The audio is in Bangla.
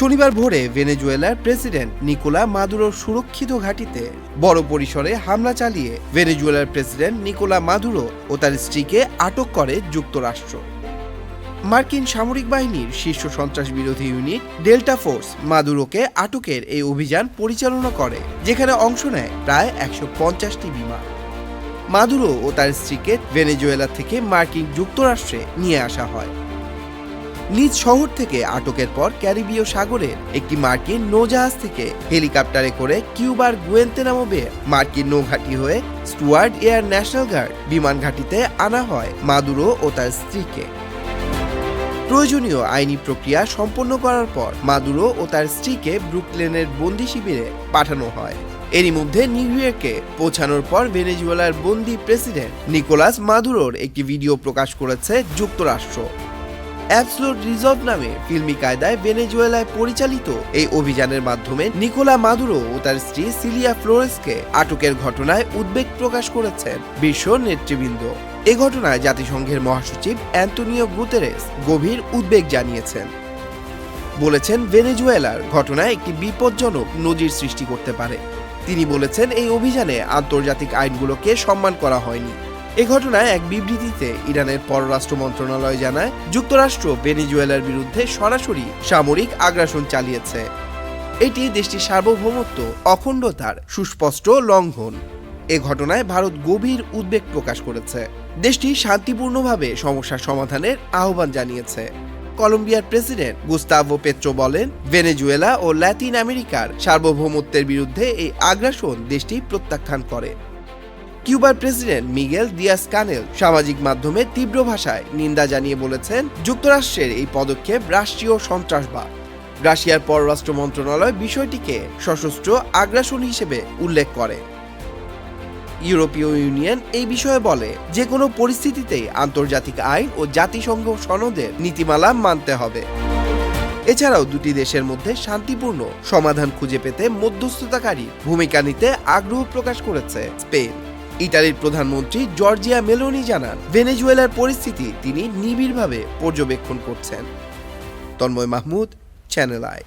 শনিবার ভোরে ভেনেজুয়েলার প্রেসিডেন্ট নিকোলা মাদুরোর সুরক্ষিত ঘাঁটিতে বড় পরিসরে হামলা চালিয়ে ভেনেজুয়েলার প্রেসিডেন্ট নিকোলা মাদুরো ও তার স্ত্রীকে আটক করে যুক্তরাষ্ট্র। মার্কিন সামরিক বাহিনীর শীর্ষ সন্ত্রাস বিরোধী ইউনিট ডেল্টা ফোর্স মাদুরোকে আটকের এই অভিযান পরিচালনা করে, যেখানে অংশ নেয় প্রায় একশো পঞ্চাশটি বিমান। মাদুরো ও তার স্ত্রীকে ভেনেজুয়েলা থেকে মার্কিন যুক্তরাষ্ট্রে নিয়ে আসা হয়। নিজ শহর থেকে আটকের পর ক্যারিবীয় সাগরে একটি মার্কিন নৌজাহাজ থেকে হেলিকপ্টারে করে কিউবার গুয়েন্তেনামো বে মার্কিন নৌঘাঁটি হয়ে স্টুয়ার্ড এয়ার ন্যাশনাল গার্ড বিমান ঘাঁটিতে আনা হয় মাদুরো ও তার স্ত্রীকে। প্রয়োজনীয় আইনি প্রক্রিয়া সম্পন্ন করার পর মাদুরো ও তার স্ত্রীকে ব্রুকলেনের বন্দি শিবিরে পাঠানো হয়। এরই মধ্যে নিউ ইয়র্কে পৌঁছানোর পর ভেনেজুয়েলার বন্দি প্রেসিডেন্ট নিকোলাস মাদুরোর একটি ভিডিও প্রকাশ করেছে যুক্তরাষ্ট্র। অ্যাবসলোট রিজর্ভ নামে ফিল্মি কায়দায় ভেনেজুয়েলায় পরিচালিত এই অভিযানের মাধ্যমে নিকোলা মাদুরো ও তার স্ত্রী সিলিয়া ফ্লোরেসকে আটকের ঘটনায় উদ্বেগ প্রকাশ করেছেন বিশ্ব নেতৃবৃন্দ। এ ঘটনায় জাতিসংঘের মহাসচিব অ্যান্টনিও গুতেরেস গভীর উদ্বেগ জানিয়েছেন। বলেছেন ভেনেজুয়েলার ঘটনায় একটি বিপজ্জনক নজির সৃষ্টি করতে পারে। তিনি বলেছেন এই অভিযানে আন্তর্জাতিক আইনগুলোকে সম্মান করা হয়নি। এ ঘটনায় এক বিবৃতিতে ইরানের পররাষ্ট্র মন্ত্রণালয় জানায়, যুক্তরাষ্ট্র ভেনেজুয়েলার বিরুদ্ধে সরাসরি সামরিক আগ্রাসন চালিয়েছে। এটি দেশটির সার্বভৌমত্ব, অখণ্ডতার সুস্পষ্ট লঙ্ঘন। এ ঘটনায় ভারত গভীর উদ্বেগ প্রকাশ করেছে। দেশটি শান্তিপূর্ণভাবে সমস্যার সমাধানের আহ্বান জানিয়েছে। কলম্বিয়ার প্রেসিডেন্ট গুস্তাভো পেট্রো বলেন, ভেনেজুয়েলা ও ল্যাটিন আমেরিকার সার্বভৌমত্বের বিরুদ্ধে এই আগ্রাসন দেশটি প্রত্যাখ্যান করে। কিউবার প্রেসিডেন্ট মিগেল দিয়াস কানেল সামাজিক মাধ্যমে তীব্র ভাষায় নিন্দা জানিয়ে বলেছেন, যুক্তরাষ্ট্রের এই পদক্ষেপ রাষ্ট্রীয় সন্ত্রাসবাদ। রাশিয়ার পররাষ্ট্র মন্ত্রণালয় বিষয়টিকে সশস্ত্র আগ্রাসন হিসেবে উল্লেখ করে। ইউরোপীয় ইউনিয়ন এই বিষয়ে বলে যে কোনো পরিস্থিতিতেই আন্তর্জাতিক আইন ও জাতিসংঘ সনদের নীতিমালা মানতে হবে। এছাড়াও দুটি দেশের মধ্যে শান্তিপূর্ণ সমাধান খুঁজে পেতে মধ্যস্থতাকারী ভূমিকা নিতে আগ্রহ প্রকাশ করেছে স্পেন। ইতালির প্রধানমন্ত্রী জর্জিয়া মেলোনি জানান, ভেনেজুয়েলার পরিস্থিতি তিনি নিবিড়ভাবে পর্যবেক্ষণ করছেন। Tanmoy Mahmud channel I